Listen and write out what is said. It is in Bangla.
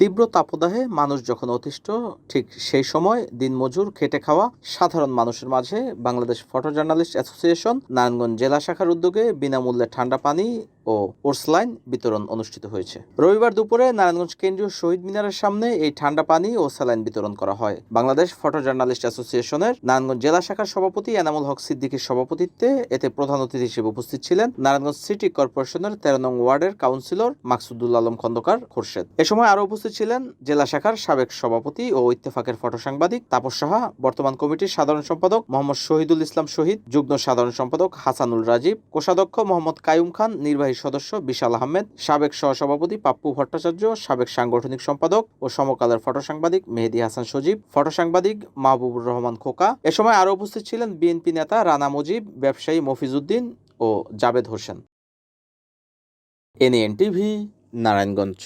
তীব্র তাপদাহে মানুষ যখন অতিষ্ঠ, ঠিক সেই সময় দিনমজুর, খেটে খাওয়া সাধারণ মানুষের মাঝে Bangladesh photo journalist association Narayanganj জেলা শাখার উদ্যোগে বিনামূল্যে ঠান্ডা পানি ও পোর্সলাইন বিতরণ অনুষ্ঠিত হয়েছে। রবিবার দুপুরে নারায়ণগঞ্জ কেন্দ্রীয় শহীদ মিনারের সামনে এই ঠান্ডা পানি ও স্যালাইন বিতরণ করা হয়। বাংলাদেশ ফটো জার্নালিস্ট অ্যাসোসিয়েশনের নারায়ণগঞ্জ জেলা শাখার সভাপতি এনামুল হক সিদ্দিকীর সভাপতিত্বে এতে প্রধান অতিথি হিসেবে উপস্থিত ছিলেন নারায়ণগঞ্জ সিটি কর্পোরেশনের তেরো নং ওয়ার্ডের কাউন্সিলর মাকসুদুল আলম খন্দকার খোরশেদ। এ সময় আরও উপস্থিত ছিলেন জেলা শাখার সাবেক সভাপতি ও ইত্তেফাকের ফটো সাংবাদিক তাপস সাহা, বর্তমান কমিটির সাধারণ সম্পাদক মোহাম্মদ শহীদুল ইসলাম শহীদ, যুগ্ম সাধারণ সম্পাদক হাসানুল রাজীব, কোষাধ্যক্ষ মোহাম্মদ কায়ুম খান, নির্বাহী সদস্য বিশাল আহমেদ, সাবেক সহসভাপতি পাপ্পু ভট্টাচার্য, সাবেক সাংগঠনিক সম্পাদক ও সমকালের ফটো সাংবাদিক মেহেদি হাসান সজীব ফটো সাংবাদিক মাহবুবুর রহমান খোকা। এ সময় আরও উপস্থিত ছিলেন বিএনপি নেতা রানা মুজিব, ব্যবসায়ী মফিজউদ্দিন ও Jabed Hossain. NN TV, Narayanganj.